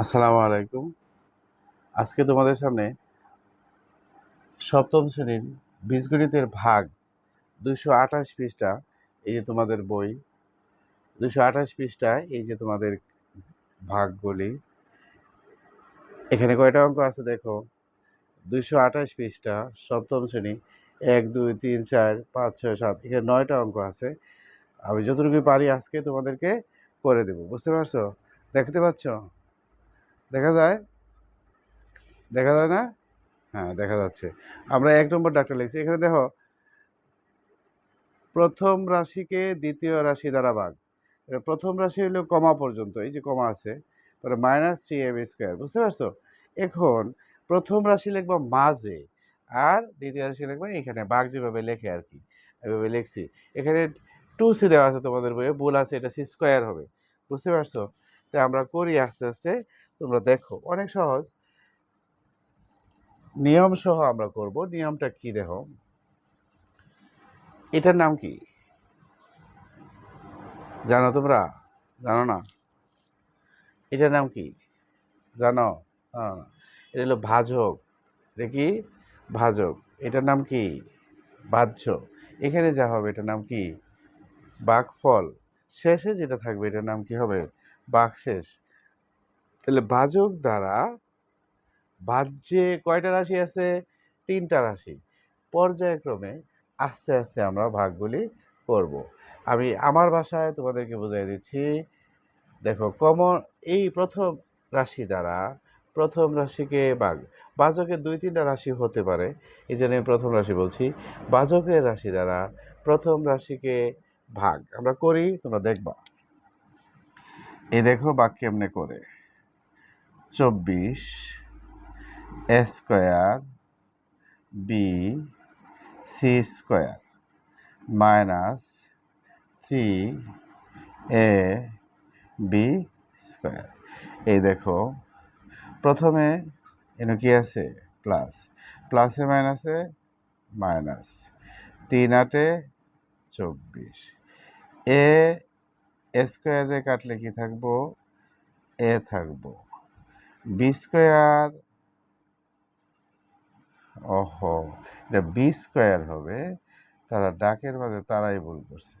আসসালামু আলাইকুম। আজকে তোমাদের সামনে সপ্তম শ্রেণির বীজগণিতের ভাগ দুশো আঠাশ পৃষ্ঠা, এই যে তোমাদের বই দুশো আঠাশ পৃষ্ঠায় এই যে তোমাদের ভাগগুলি। এখানে কয়টা অঙ্ক আছে দেখো? দুশো আঠাশ পৃষ্ঠা, সপ্তম শ্রেণি, এক, দুই, তিন, চার, পাঁচ, ছয়, সাত, এখানে নয়টা অঙ্ক আছে। আমি যতটুকু পারি আজকে তোমাদেরকে করে দেবো, বুঝতে পারছ? দেখতে পাচ্ছ? দেখা যায়? দেখা যায় না? হ্যাঁ দেখা যাচ্ছে। আমরা এক নম্বর ডাক্তার লিখছি। এখানে দেখো, প্রথম রাশিকে দ্বিতীয় রাশি দ্বারা ভাগ। প্রথম রাশি হলো কমা পর্যন্ত, এই যে কমা আছে পরে মাইনাস থ্রি এম স্কোয়ার বুঝতে পারছ? এখন প্রথম রাশি লিখব মাঝে, আর দ্বিতীয় রাশি লিখব এখানে বাঘ যেভাবে লেখে আর কি, এভাবে লিখছি। এখানে টু সি দেওয়া আছে তোমাদের বইয়ে, ভুল আছে, এটা সি স্কোয়ার হবে, বুঝতে পারছ? তাই আমরা করি আস্তে আস্তে তোমরা দেখো, অনেক সহজ। নিয়ম সহ আমরা করব। নিয়মটা কি দেখো? এটার নাম কি? জানো তোমরা? জানো না? এটার নাম কি? জানো? জানো না? এটা হলো ভাজক। এটা কি? ভাজক। এটার নাম কি? বাহ্য। এখানে যা হবে, এটার নাম কি? বাঘফল শেষে যেটা থাকবে, এটার নাম কি হবে? বাঘশেষ তাহলে ভাজক দ্বারা বাহ্যে কয়টা রাশি আছে? তিনটা রাশি। পর্যায়ক্রমে আস্তে আস্তে আমরা ভাগগুলি করব। আমি আমার ভাষায় তোমাদেরকে বুঝিয়ে দিচ্ছি। দেখো, কমন এই প্রথম রাশি দ্বারা প্রথম রাশিকে বাঘ বাজকের দুই তিনটা রাশি হতে পারে, এই জন্য আমি প্রথম রাশি বলছি। বাজকের রাশি দ্বারা প্রথম রাশিকে ভাগ। আমরা করি, তোমরা দেখবা। এই দেখো বাঘ কেমনে করে। চব্বিশ, square, B, C square, minus three, A, B square. এই দেখো, প্রথমে এনে কি আছে? প্লাস। প্লাসে মাইনাসে মাইনাস। তিন আটে চব্বিশ। এ, স্কোয়ারে কাটলে কি থাকব? এ থাকব। বি স্কোয়ার ওহো, এটা বি স্কোয়ার হবে। তারা ডাকের মাঝে তারাই ভুল করছে।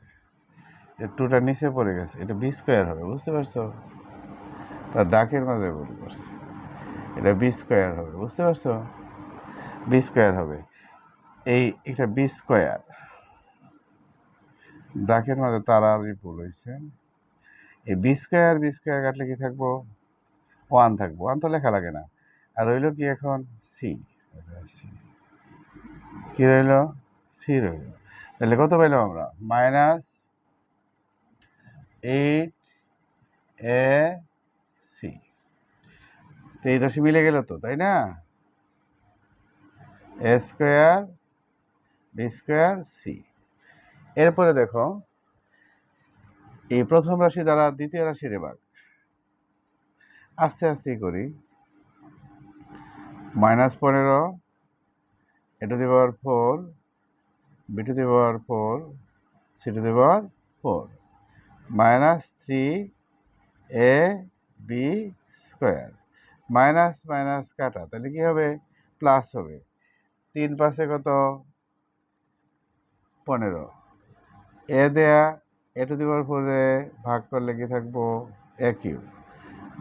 টুটা নিচে পড়ে গেছে, এটা বি স্কোয়ার হবে, বুঝতে পারছ? তার ডাকের মাঝে ভুল করছে। এটা বি স্কোয়ার হবে, বুঝতে পারছ? বি স্কোয়ার হবে। এই, এটা বি স্কোয়ার ডাকের মাঝে তারারই ভুল হয়েছে। এই বি স্কোয়ার বি স্কোয়ার কাটলে কি থাকব? ওয়ান থাকব, ওয়ান তো লেখা লাগে না। আর রইল কি এখন? সি সি কি রইল? সি রইল। তাহলে কত পাইলাম আমরা? মাইনাস এইট এ সি তো এই রাশি মিলে গেল তো, তাই না? A square, B square C এরপরে দেখো, এই প্রথম রাশি দ্বারা দ্বিতীয় রাশির এবার আস্তে আস্তে করি। মাইনাস পনেরো, A to the power four, B to the power four, C to the power four. Minus three A B square. Minus minus কাটা, তাহলে কী হবে? প্লাস হবে। তিন পাশে কত? পনেরো। এ দেয়া, এ টু দি পাওয়ার ফোরে ভাগ করলে কি থাকব? A cube.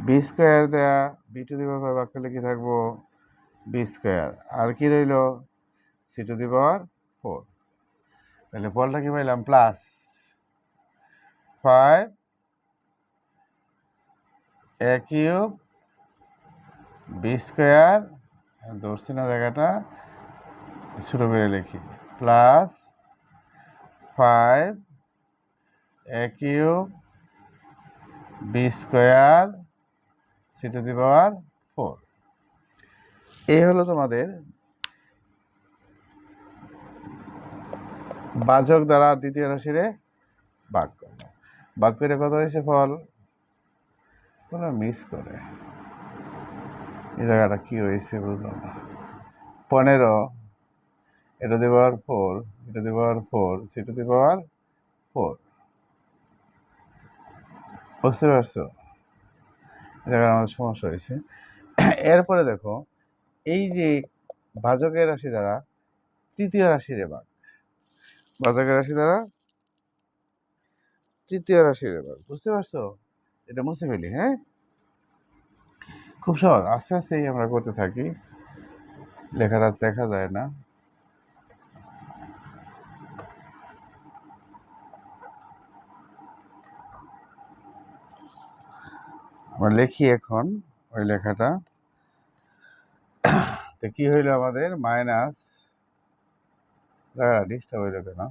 বি স্কোয়ার দেয়া, বি টু দি পাওয়ার ভাগ করলে থাকব? B square. আর কি রইল? C to the power four. তাহলে ফলটা কি পাইলাম? Plus five A cube B square. ধরছি না জায়গাটা, ছোটো করে লিখি। Plus five A cube B square C to the power four. এই হলো তোমাদের বাচক দ্বারা দ্বিতীয় রাশিরে বাক করল বাক করে কত হয়েছে ফল। কোনো মিস করে। এই জায়গাটা কি হয়েছে বুঝলাম না। পনেরো, এটা দি পাওয়ার ফোর, এটা দি পাওয়ার ফোর, সিটা দি পাওয়ার ফোর। বুঝতে পারছ? এটা আমাদের সমস্যা হয়েছে। এরপরে দেখো, এই যে ভাজকের রাশি দ্বারা তৃতীয় রাশির এবার ভাজকের রাশি দ্বারা তৃতীয় রাশির এবার বুঝতে পারছ? এটা মুছে ফেলি হ্যাঁ? খুব সহজ, আস্তে আস্তেই আমরা করতে থাকি। লেখাটা দেখা যায় না। আমরা লিখি এখন ওই লেখাটা। তো কি হইল আমাদের? মাইনাস ডিস্টার্ব হইল কেন?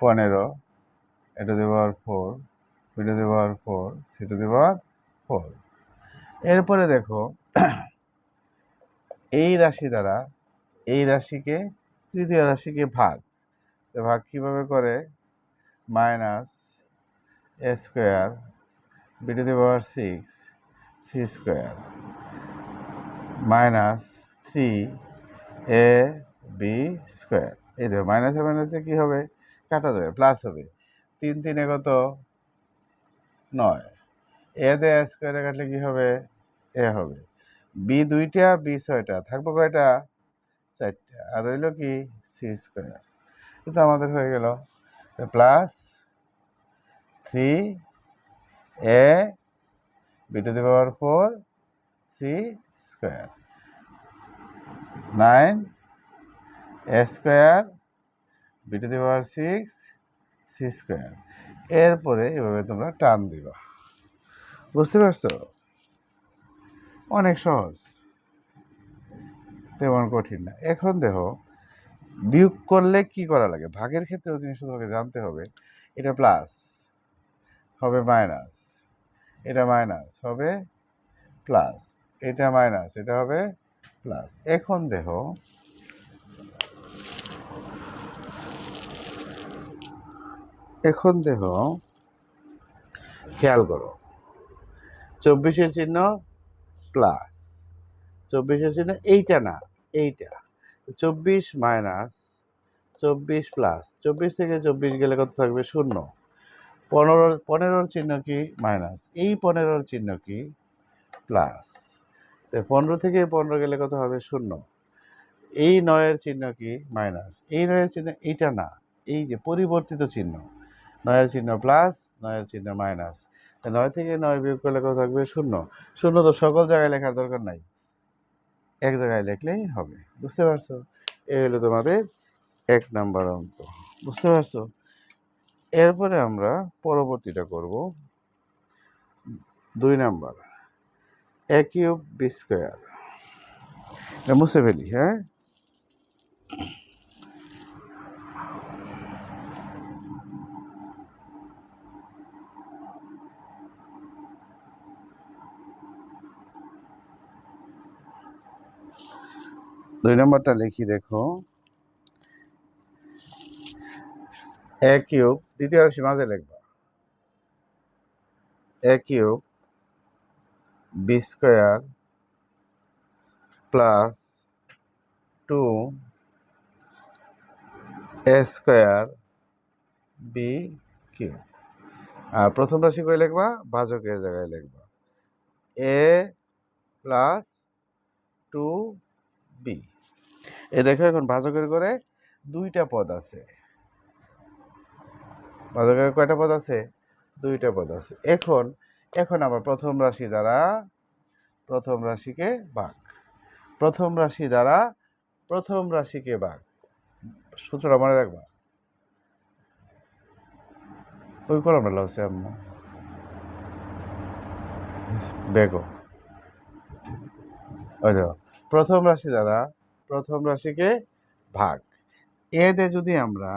পনেরো, এটা দেওয়ার ফোর এটা দেওয়ার ফোর সেটা দেওয়ার ফোর এরপরে দেখো, এই রাশি দ্বারা এই রাশিকে তৃতীয় রাশিকে ভাগ। ভাগ কীভাবে করে? Minus A square B to the power six C square minus three A B square এই দেখো মাইনাসে মাইনাসে কী হবে? কাটা যাবে প্লাস হবে। তিন তিনে কত? নয়। এ দিয়ে স্কোয়ারে কাটলে কী হবে? এ হবে। বি দুইটা বি ছয়টা, থাকব কয়টা? চারটা। আর রইল কি? সি স্কোয়ার কিন্তু আমাদের হয়ে গেল। Plus three A B to the power four C square nine A square B to the power six C square এরপরে এভাবে তোমরা টান দিবা। বুঝতে পারছ? অনেক সহজ। তেমন কঠিন না। এখন দেখো, বিয়োগ করলে কি করা লাগে? ভাগের ক্ষেত্রেও জিনিস তোমাকে জানতে হবে। এটা প্লাস হবে মাইনাস এটা মাইনাস হবে প্লাস এটা মাইনাস এটা হবে প্লাস এখন দেখো এখন দেখো, খেয়াল করো, চব্বিশের চিহ্ন প্লাস চব্বিশের চিহ্ন এইটা না, এইটা। চব্বিশ মাইনাস চব্বিশ প্লাস চব্বিশ থেকে চব্বিশ গেলে কত থাকবে? শূন্য। পনেরো, পনেরোর চিহ্ন কি? মাইনাস। এই পনেরোর চিহ্ন কি? প্লাস। তো পনেরো থেকে পনেরো গেলে কত হবে? শূন্য। এই নয়ের চিহ্ন কি? মাইনাস। এই নয়ের চিহ্ন, এইটা না। এই যে পরিবর্তিত চিহ্ন। নয়ের চিহ্ন প্লাস, নয়ের চিহ্ন মাইনাস। নয় থেকে নয় বিয়োগ করলে কত থাকবে? শূন্য। শূন্য তো সকল জায়গায় লেখার দরকার নাই। এক জায়গায় লিখলেই হবে। বুঝতে পারছ? এই হলো তোমাদের এক নম্বর অঙ্ক। বুঝতে পারছ? এরপরে আমরা পরবর্তীটা করব। দুই number A cube B square মুছে ফেলি হ্যাঁ? দুই নম্বরটা লিখি, দেখো। এ কিউব দ্বিতীয় রাশি মাঝে লিখবা। A cube B square plus two A square B cube আর প্রথম রাশি করে লিখবা? ভাজকের জায়গায় লিখবা। এ প্লাস টু বি এ দেখো এখন ভাজকের করে দুইটা পদ আছে। ভাজকের কয়টা পদ আছে? দুইটা পদ আছে। এখন এখন আবার প্রথম রাশি দ্বারা, প্রথম রাশিকে বাঘ প্রথম রাশি দ্বারা, প্রথম রাশিকে বাঘ সূত্রটা মনে রাখবা। ওই কলমটা লাগছে, আম্মু। বেগো ওই প্রথম রাশি দ্বারা, প্রথম রাশিকে ভাগ এ দে যদি আমরা,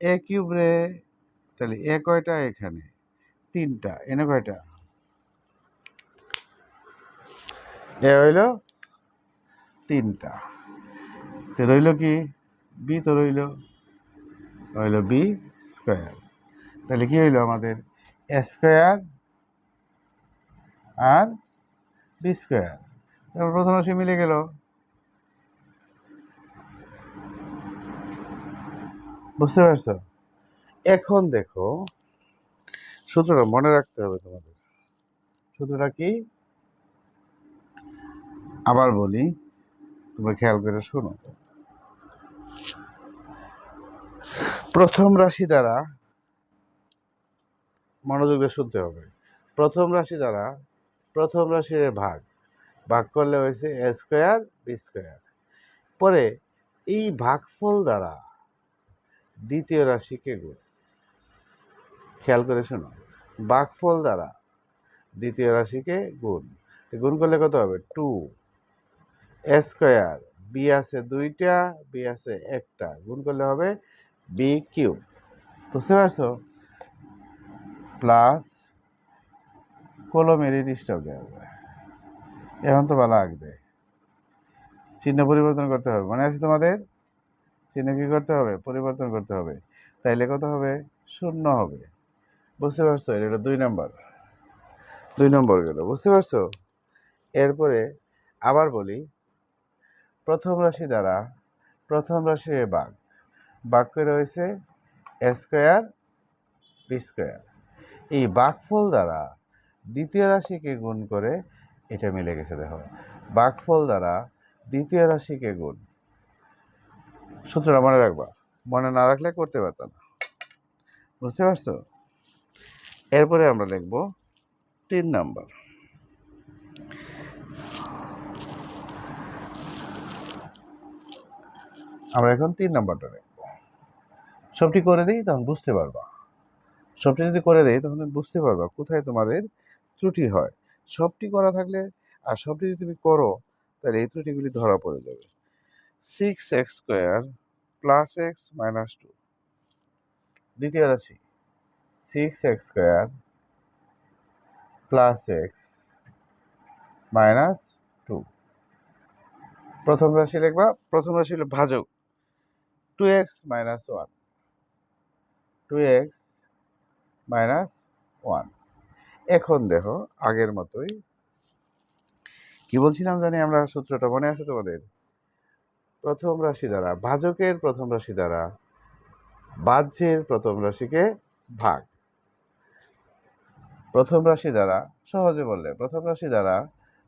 এ কিউব রে তাহলে এ কয়টা এখানে? তিনটা। এনে কয়টা? এ হইল তিনটা। তো রইল কি? বি তো রইল। রইল বি স্কোয়ার। তাহলে কি হইল আমাদের? এ স্কোয়ার আর বি স্কোয়ার। তারপর প্রথম রাশি মিলে গেল। বুঝতে পারছ? এখন দেখো, সূত্রটা মনে রাখতে হবে তোমাদের। সূত্রটা কি? আবার বলি, তোমরা খেয়াল করে শোনো। প্রথম রাশি দ্বারা মনোযোগ দিয়ে শুনতে হবে। প্রথম রাশি দ্বারা প্রথম রাশির ভাগ ভাগ করলে হয়েছে এ স্কোয়ার বি স্কোয়ার পরে এই ভাগফল দ্বারা দ্বিতীয় রাশিকে গুণ। খেয়াল করে শোনো। ভাগফল দ্বারা দ্বিতীয় রাশিকে গুণ। তো গুণ করলে কত হবে? টু স্কোয়ার বি আছে দুইটা বি আছে একটা। গুণ করলে হবে বি কিউব বুঝতে পারছ? প্লাস কলমেরই ডিস্টার্ব দেওয়া যায় এখন তো ভালো আঁকবে চিহ্ন পরিবর্তন করতে হবে। মনে আছে তোমাদের? চিহ্ন কী করতে হবে? পরিবর্তন করতে হবে। তাইলে কত হবে? শূন্য হবে। বুঝতে পারছ? এটা দুই নম্বর। দুই নম্বর গেল, বুঝতে পারছ? এরপরে আবার বলি, প্রথম রাশি দ্বারা প্রথম রাশির বাঘ। বাক্যে রয়েছে? স্কোয়ার বি স্কোয়ার এই বাঘফল দ্বারা দ্বিতীয় রাশিকে গুণ করে এটা মিলে গেছে, দেখো। বাঘফল দ্বারা দ্বিতীয় রাশিকে গুণ। সূত্রটা মনে রাখবা। মনে না রাখলে করতে পারতাম না। বুঝতে পারছ? এরপরে আমরা লিখব তিন নাম্বার। আমরা এখন তিন নাম্বারটা লিখব। সবটি করে দিই, তখন বুঝতে পারবা। সবটি যদি করে দেয় তখন তুমি বুঝতে পারবা কোথায় তোমাদের ত্রুটি হয়। সবটি করা থাকলে আর সবটি যদি তুমি করো, তাহলে এই ত্রুটিগুলি ধরা পড়ে যাবে। Six X square plus X minus two দ্বিতীয় রাশি। Six X square plus X minus two প্রথম রাশি লিখবা, প্রথম রাশি হলো ভাজক। Two X minus one two X minus one এখন দেখো, আগের মতোই। কি বলছিলাম জানি, আমরা সূত্রটা মনে আছে তোমাদের? প্রথম রাশি দ্বারা, ভাজকের প্রথম রাশি দ্বারা, বাহ্যের প্রথম রাশিকে ভাগ। প্রথম রাশি দ্বারা সহজে বললে, প্রথম রাশি দ্বারা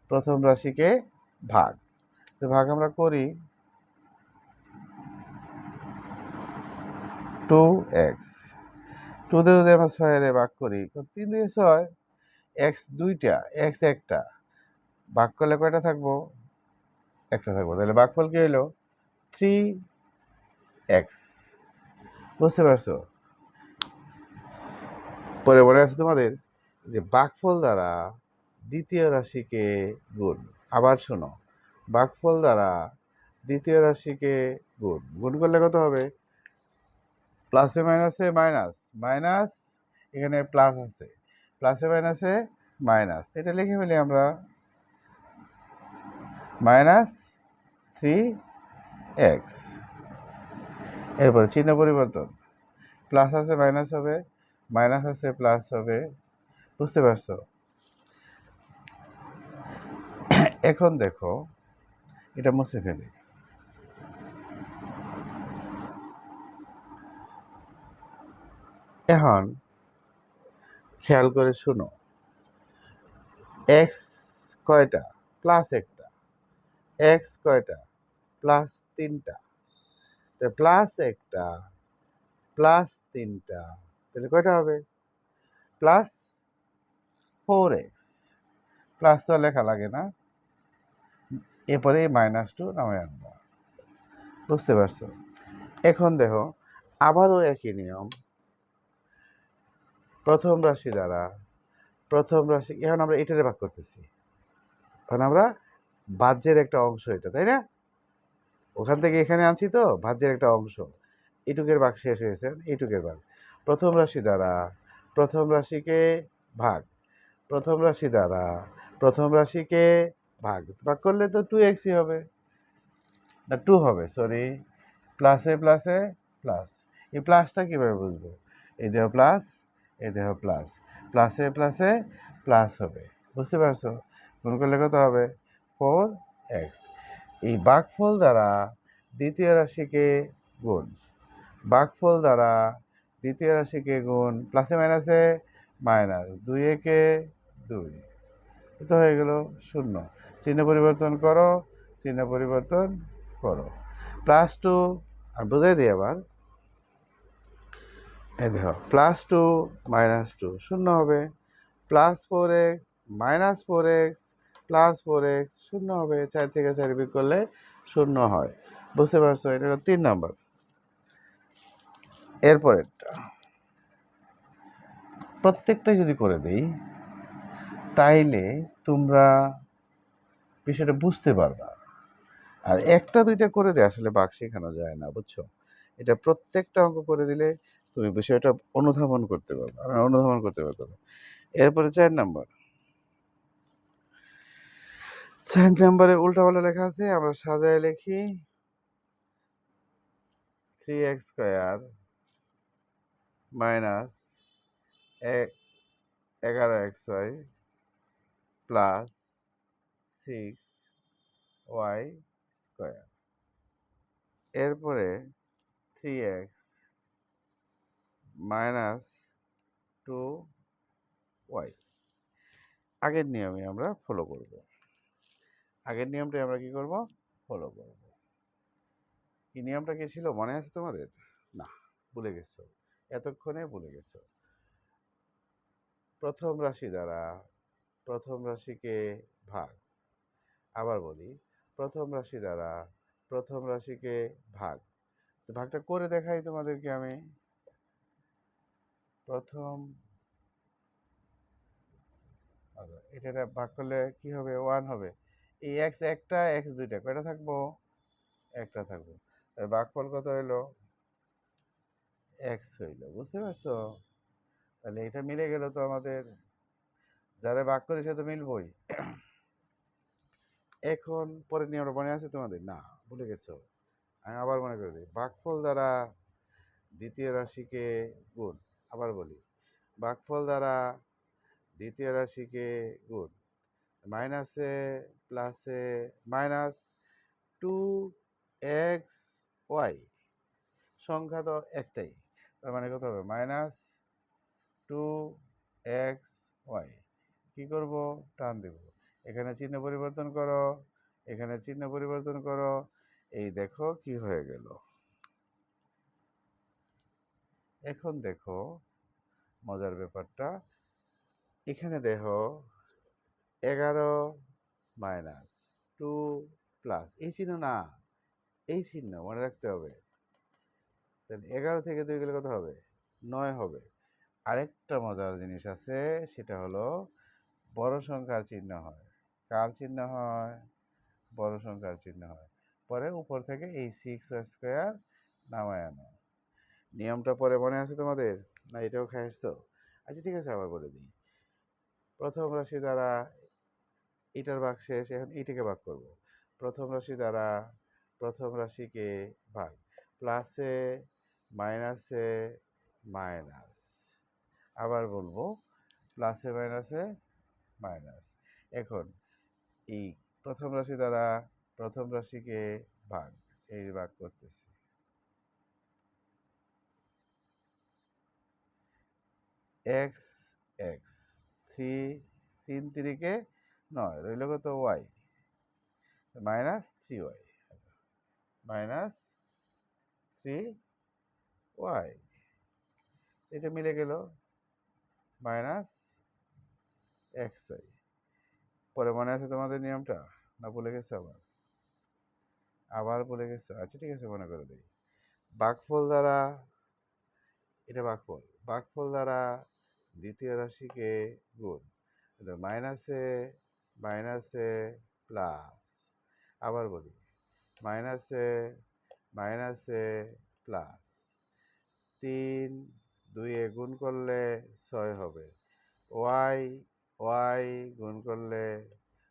প্রথম রাশিকে ভাগ। তো ভাগ আমরা করি টু এক্স টুতে যদি আমরা ছয়ের ভাগ করি তিন দিয়ে ছয়। এক্স দুইটা এক্স একটা। ভাগ করলে কয়টা থাকব? একটা থাকব। তাহলে ভাগফল কি হইল? থ্রি এক্স বুঝতে পারছ? পরে মনে আছে তোমাদের। যে বাঘফল দ্বারা দ্বিতীয় রাশিকে গুণ। আবার শোনো বাঘফল দ্বারা দ্বিতীয় রাশিকে গুণ। গুণ করলে কত হবে? প্লাসে মাইনাসে মাইনাস মাইনাস এখানে প্লাস আছে। প্লাসে মাইনাসে মাইনাস এটা লিখে ফেলি আমরা। মাইনাস থ্রি এক্স এরপর চিহ্ন পরিবর্তন। প্লাস আছে মাইনাস হবে মাইনাস আছে প্লাস হবে। বুঝতে পারছ? এখন দেখো, এটা মুছে ফেলি। এখন খেয়াল করে শুনো এক্স কয়টা? প্লাস একটা। এক্স কয়টা? প্লাস তিনটা। তো প্লাস একটা প্লাস তিনটা, তাহলে কয়টা হবে? প্লাস ফোর এক্স প্লাস তো লেখা লাগে না। এরপরে মাইনাস টু নামে আনব। বুঝতে পারছ? এখন দেখো, আবারও একই নিয়ম। প্রথম রাশি দ্বারা, প্রথম রাশি, এখন আমরা এটারে ভাগ করতেছি। এখন আমরা বাহ্যের একটা অংশ এটা, তাই না? ওখান থেকে এখানে আনছি তো ভাজ্যের একটা অংশ। এইটুকের ভাগ শেষ হয়েছে, এইটুকের ভাগ। প্রথম রাশি দ্বারা, প্রথম রাশিকে ভাগ। প্রথম রাশি দ্বারা, প্রথম রাশিকে ভাগ ভাগ করলে তো টু এক্সই হবে। না টু হবে সরি প্লাসে প্লাসে প্লাস এই প্লাসটা কীভাবে বুঝব? এই দেহ প্লাস এই দেহ প্লাস প্লাসে প্লাসে প্লাস হবে। বুঝতে পারছ? গুণ করলে কত হবে? ফোর এক্স এই বাঘফল দ্বারা দ্বিতীয় রাশিকে গুণ। বাঘফল দ্বারা দ্বিতীয় রাশিকে গুণ প্লাসে মাইনাসে মাইনাস দুই একে দুই। তো হয়ে গেল শূন্য। চিহ্ন পরিবর্তন করো, চিহ্ন পরিবর্তন করো। প্লাস টু আর বুঝাই দিই আবার। এই দেখো, প্লাস টু, মাইনাস টু, শূন্য হবে। Plus four X, minus four X, plus four X, শূন্য হবে। চার থেকে চার বিক করলে শূন্য হয়। বুঝতে পারছ? এটা হলো তিন নম্বর। এরপরেরটা। প্রত্যেকটাই যদি করে দিই তাইলে তোমরা বিষয়টা বুঝতে পারবা। আর একটা দুইটা করে দিয়ে আসলে বাক শেখানো যায় না, বুঝছ? এটা প্রত্যেকটা অঙ্ক করে দিলে তুমি বিষয়টা অনুধাবন করতে পারবে আর অনুধাবন করতে পারতে হবে এরপরে চার নাম্বার। চার নাম্বারে উল্টাপাল্টা লেখা আছে, আমরা সাজায় লিখি থ্রি এক্স স্কোয়ার মাইনাস এগারো X Y plus six Y square এরপরে three X minus two Y আগের নিয়মে আমরা ফলো করব। আগের নিয়মটাই আমরা কি করব? ফলো করব। কি নিয়মটা কি ছিল? মনে আছে তোমাদের? না, ভুলে গেছো। এতক্ষণে ভুলে গেছো। প্রথম রাশি দ্বারা প্রথম রাশিকে ভাগ? আবার বলি প্রথম রাশি দ্বারা প্রথম রাশিকে ভাগ? তো ভাগটা করে দেখাই তোমাদেরকে আমি। প্রথম আচ্ছা, এটা ভাগ করলে কি হবে? ওয়ান হবে। এই এক্স একটা এক্স দুইটা কয়টা থাকব? একটা থাকব। ভাগফল কত হইল? এক্স হইল বুঝতে পারছ? তাহলে এটা মিলে গেল তো আমাদের যারা ভাগ করে সে তো মিলবই। এখন পরের নিয়মটা মনে আছে তোমাদের? না, ভুলে গেছো। আমি আবার মনে করে দিই ভাগফল দ্বারা দ্বিতীয় রাশিকে গুণ, আবার বলি ভাগফল দ্বারা দ্বিতীয় রাশিকে গুণ, মাইনাসে প্লাসে মাইনাস টু এক্স ওয়াই, সংখ্যা তো একটাই, তার মানে কত হবে? Minus two X Y. কী করব? টান দেব। এখানে চিহ্ন পরিবর্তন করো, এখানে চিহ্ন পরিবর্তন করো। এই দেখো কি হয়ে গেল। এখন দেখো মজার ব্যাপারটা। এখানে দেখো এগারো মাইনাস টু প্লাস, এই চিহ্ন না, এই চিহ্ন, মনে রাখতে হবে। তাহলে এগারো থেকে দুই গেলে কত হবে? নয় হবে। আরেকটা মজার জিনিস আছে, সেটা হলো বড় সংখ্যার চিহ্ন হয়। কার চিহ্ন হয়? বড় সংখ্যার চিহ্ন হয়। পরে উপর থেকে এই সিক্স স্কোয়ার নামায় আনো। নিয়মটা পরে মনে আছে তোমাদের? না এটাও আসছো আচ্ছা ঠিক আছে, আবার বলে দিই। প্রথম রাশি দ্বারা এটার ভাগ শেষ, এখন এটাকে ভাগ করব। প্রথম রাশি দ্বারা প্রথম রাশিকে ভাগ। প্লাসে মাইনাসে মাইনাস আবার বলব প্লাসে মাইনাসে মাইনাস। এখন এই প্রথম রাশি দ্বারা প্রথম রাশিকে ভাগ, এই ভাগ করতেছি। এক্স এক্স থ্রি তিন তিরিকে নয়, রইল কত Y minus three Y minus three Y এটা মিলে গেল মাইনাস এক্স ওয়াই পরে মনে আছে তোমাদের নিয়মটা? না ভুলে গেছো আবার? আবার ভুলে গেছো? আচ্ছা ঠিক আছে, মনে করে দিই। বাঘফল দ্বারা, এটা বাঘফল। বাঘফল দ্বারা দ্বিতীয় রাশিকে গুণ। মাইনাসে মাইনাসে প্লাস আবার বলি। মাইনাসে মাইনাসে প্লাস তিন দুইয়ে গুণ করলে ছয় হবে। ওয়াই ওয়াই গুণ করলে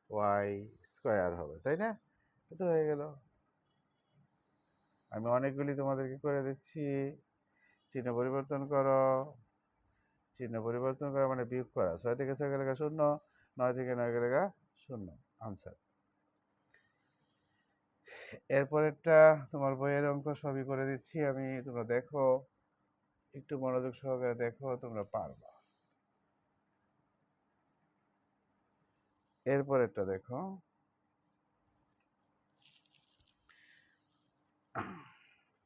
ওয়াই স্কোয়ার হবে, তাই না? তো হয়ে গেল। আমি অনেকগুলি তোমাদেরকে করে দিচ্ছি। চিহ্ন পরিবর্তন করো। চিহ্ন পরিবর্তন করা মানে বিয়োগ করা। ছয় থেকে ছয় গেলে শূন্য, নয় থেকে নয় গেলে শূন্য। আনসার এরপরেরটা তোমার বইয়ের অঙ্ক সবই করে দিচ্ছি। আমি তোমরা দেখো, একটু মনোযোগ সহকারে দেখো, তোমরা পারবা। এরপরেরটা দেখো।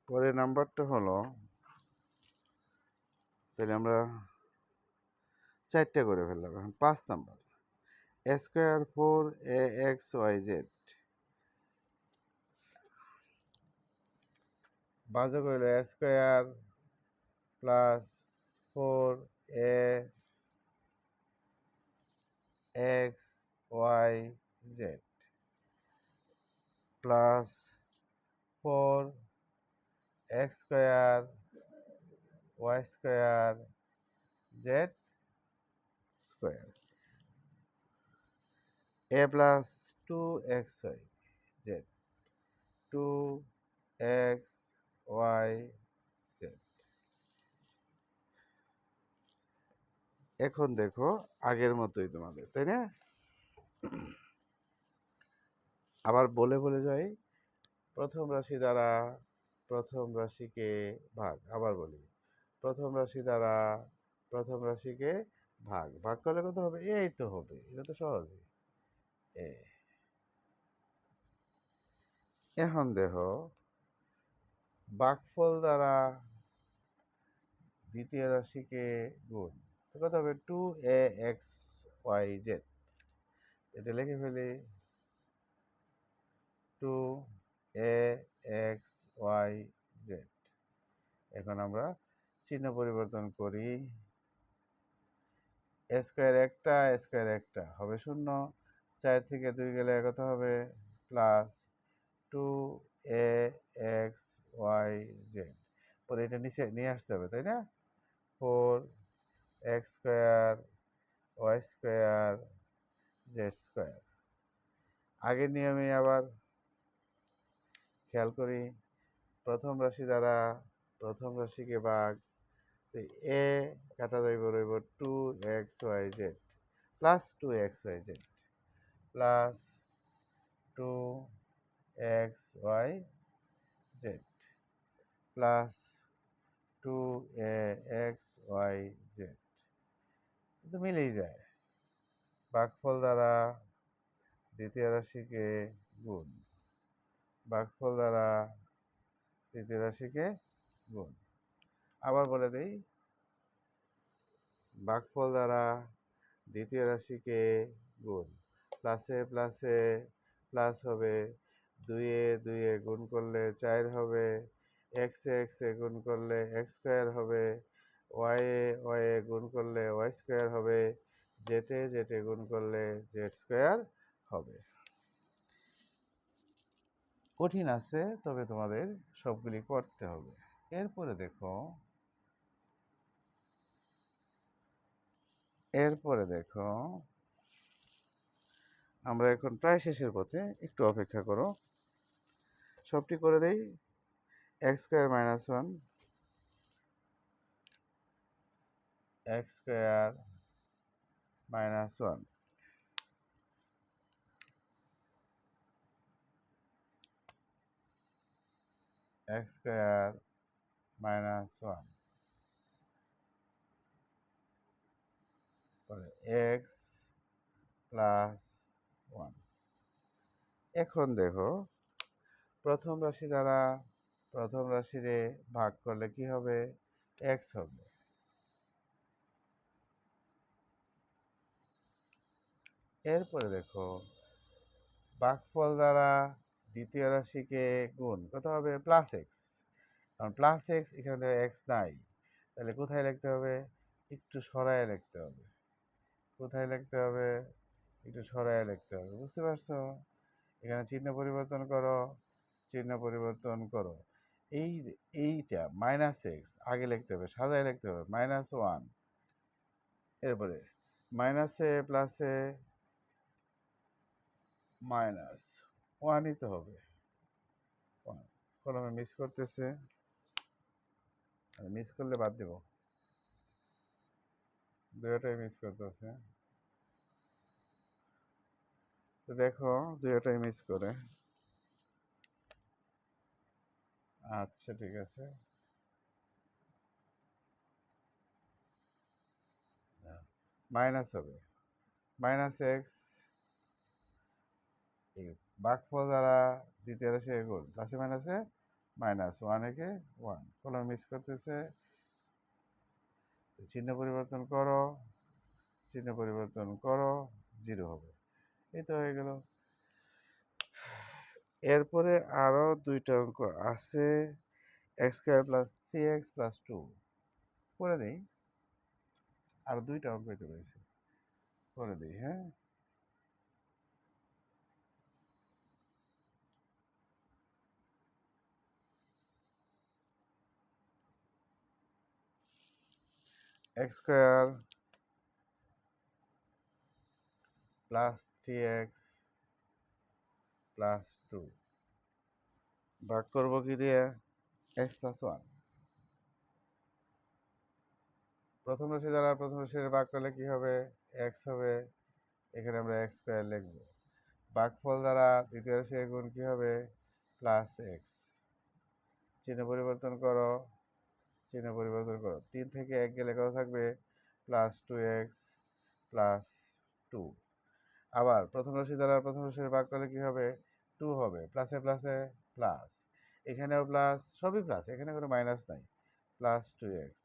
পরের নাম্বারটা হলো, তাহলে আমরা চারটে করে ফেললাম, এখন পাঁচ number. Square four a x y z. বাজক হইল square plus four a x y z plus four x square y square z square. A plus two x y z, two x y z. এখন দেখো আগের মতোই তোমাদের, তাই না? আবার বলে বলে যাই, প্রথম রাশি দ্বারা প্রথম রাশিকে ভাগ, আবার বলি, প্রথম রাশি দ্বারা প্রথম রাশিকে ভাগ ভাগ করলে কত হবে? এই তো হবে, এটা তো সহজ এ, এখন দেখো বাকফল দ্বারা দ্বিতীয় রাশিকে গুণ কত হবে? Two a x y z এটা লিখে ফেলি। Two a x y z. এখন আমরা চিহ্ন পরিবর্তন করি। স্কোয়ার একটা স্কোয়ার একটা। হবে শূন্য। চার থেকে দুই গেলে কত হবে? Plus two a x y z. পরে এটা নিচে নিয়ে আসতে হবে, তাই না? Four x square y square z square আগের নিয়মে আবার খেয়াল করি, প্রথম রাশি দ্বারা প্রথম রাশিকে ভাগ, তো এ কাটা যাইব রইব two x y z plus two x y z plus two x y z plus two a x y z কিন্তু মিলেই যায়। বাঘফল দ্বারা দ্বিতীয় রাশিকে গুণ। বাঘফল দ্বারা তৃতীয় রাশিকে গুণ। আবার বলে দেই, বাঘফল দ্বারা দ্বিতীয় রাশিকে গুণ। প্লাসে প্লাসে প্লাস হবে দুইয়ে দুইয়ে গুণ করলে চার হবে এক্সে এক্সে গুণ করলে এক্স স্কোয়ার হবে ওয়াইয়ে ওয়াইয়ে গুণ করলে ওয়াই স্কোয়ার হবে জেটে জেটে গুণ করলে জেড স্কোয়ার হবে। কঠিন আছে, তবে তোমাদের সবগুলি করতে হবে। এরপরে দেখো এরপরে দেখো, আমরা এখন প্রায় শেষের পথে একটু অপেক্ষা করো। সবটি করে দেই x square minus one x square minus one x square minus one পরে এক্স প্লাস ওয়ান এখন দেখো, প্রথম রাশি দ্বারা প্রথম রাশিরে ভাগ করলে কি হবে? এক্স হবে। এরপরে দেখো বাঘফল দ্বারা দ্বিতীয় রাশিকে গুণ কত হবে প্লাস এক্স কারণ প্লাস এক্স এখানে দেখো এক্স নাই। তাহলে কোথায় লিখতে হবে? একটু সরায় লিখতে হবে। কোথায় লিখতে হবে? একটু সরায় লিখতে হবে। বুঝতে পারছ? এখানে চিহ্ন পরিবর্তন করো, চিহ্ন পরিবর্তন করো। এই এইটা মাইনাস এক্স আগে লিখতে হবে, সাজায় লিখতে হবে মাইনাস ওয়ান এরপরে মাইনাসে প্লাসে মাইনাস ওয়ানই তো হবে। ওয়ান কলমে মিস করতেছে। মিস করলে বাদ দেব। দুটাই মিস করতেছে। তো দেখো দুটাই মিস করে। আচ্ছা ঠিক আছে। মাইনাস হবে। মাইনাস এক্স এই বাঘফল দ্বারা দ্বিতীয় রাশি গুণ প্লাসে মাইনাসে মাইনাস ওয়ান একে ওয়ান। কলম মিস করতেছে। চিহ্ন পরিবর্তন করো। চিহ্ন পরিবর্তন করো, জিরো হবে। এই তো হয়ে গেল। এরপরে আরও দুইটা অঙ্ক আছে। X square plus three x plus two. করে দিই। আরও দুইটা অঙ্ক রয়েছে করে দিই হ্যাঁ? X square plus three x plus two ভাগ করব কি দিয়ে? এক্স প্লাস ওয়ান প্রথম রাশি দ্বারা প্রথম রাশির ভাগ করলে কি হবে? এক্স হবে। এখানে আমরা এক্স স্কোয়ার লিখব। ভাগফল দ্বারা দ্বিতীয় রাশির গুণ কি হবে? প্লাস এক্স চিহ্ন পরিবর্তন করো। চিহ্ন পরিবর্তন করো। তিন থেকে এক গেলে কত থাকবে? Plus two x plus two আবার প্রথম রাশি দ্বারা প্রথম রাশির ভাগ করলে কি হবে? টু হবে। প্লাসে প্লাসে প্লাস এখানেও প্লাস সবই প্লাস এখানে কোনো মাইনাস নাই। প্লাস টু এক্স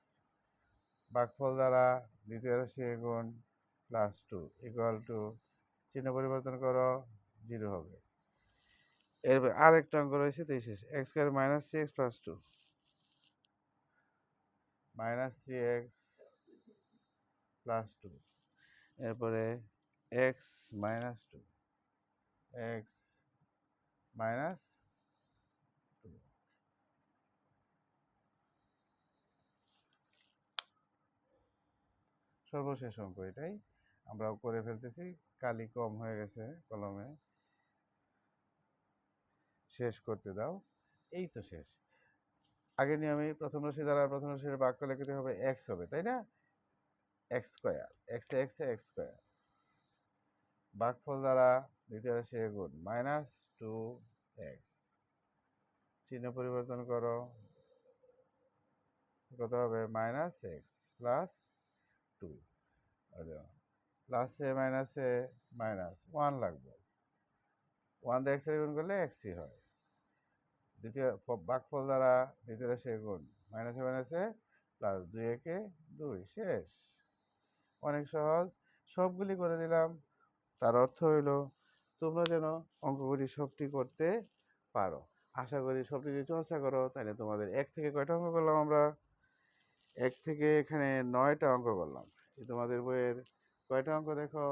ভাগফল দ্বারা দ্বিতীয় রাশি গুণ প্লাস টু ইকুয়াল টু চিহ্ন পরিবর্তন করো জিরো হবে। এরপর আরেকটা অঙ্ক রয়েছে, তেইশ। X square minus x plus two minus three x plus two. এরপরে x minus two. X minus সর্বশেষ অঙ্ক এটাই। আমরা করে ফেলতেছি। কালি কম হয়ে গেছে কলমে। শেষ করতে দাও। এই তো শেষ। আগে নিয়মে প্রথম রাশি দ্বারা প্রথম রাশির বাক্য লিখতে হবে এক্স হবে, তাই না? X square x x x square ভাগফল দ্বারা দ্বিতীয় রাশি গুণ মাইনাস টু এক্স চিহ্ন পরিবর্তন করো। কত হবে? মাইনাস এক্স প্লাস টু প্লাসে মাইনাসে মাইনাস ওয়ান লাগবে। ওয়ান দিয়ে এক্সের গুণ করলে এক্সই হয়। দ্বিতীয় বাকফল দ্বারা দ্বিতীয় রাশি গুণ মাইনাসে মাইনাসে প্লাস দুই একে দুই, শেষ। অনেক সহজ, সবগুলি করে দিলাম। তার অর্থ হইল, তোমরা যেন অঙ্কগুলি সবটি করতে পারো। আশা করি সবটি যদি চর্চা করো, তাহলে তোমাদের এক থেকে কয়টা অঙ্ক করলাম আমরা? এক থেকে এখানে নয়টা অঙ্ক করলাম। তোমাদের বইয়ের কয়টা অঙ্ক দেখো?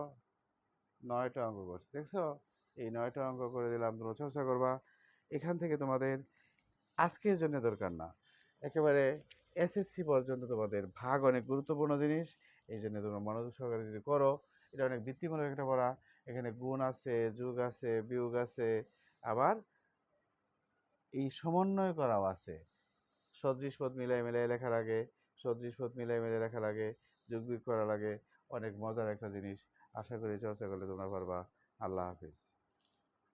নয়টা অঙ্ক করছে, দেখছ? এই নয়টা অঙ্ক করে দিলাম, তোমরা চর্চা করবা। এখান থেকে তোমাদের আজকের জন্য দরকার না। একেবারে এসএসসি পর্যন্ত তোমাদের ভাগ অনেক গুরুত্বপূর্ণ জিনিস। এই জন্য তোমরা মনোযোগ সহকারে যদি করো, এটা অনেক বৃত্তিমূলক একটা পড়া। এখানে গুণ আছে, যুগ আছে, বিয়োগ আছে, আবার এই সমন্বয় করাও আছে। সদৃশ পদ মিলাই মিলাই লেখা লাগে সদৃশ পদ মিলাই মিলাই লেখা লাগে যোগ বিয়োগ করা লাগে অনেক মজার একটা জিনিস। আশা করি চর্চা করলে তোমরা পারবা। আল্লাহ হাফিজ।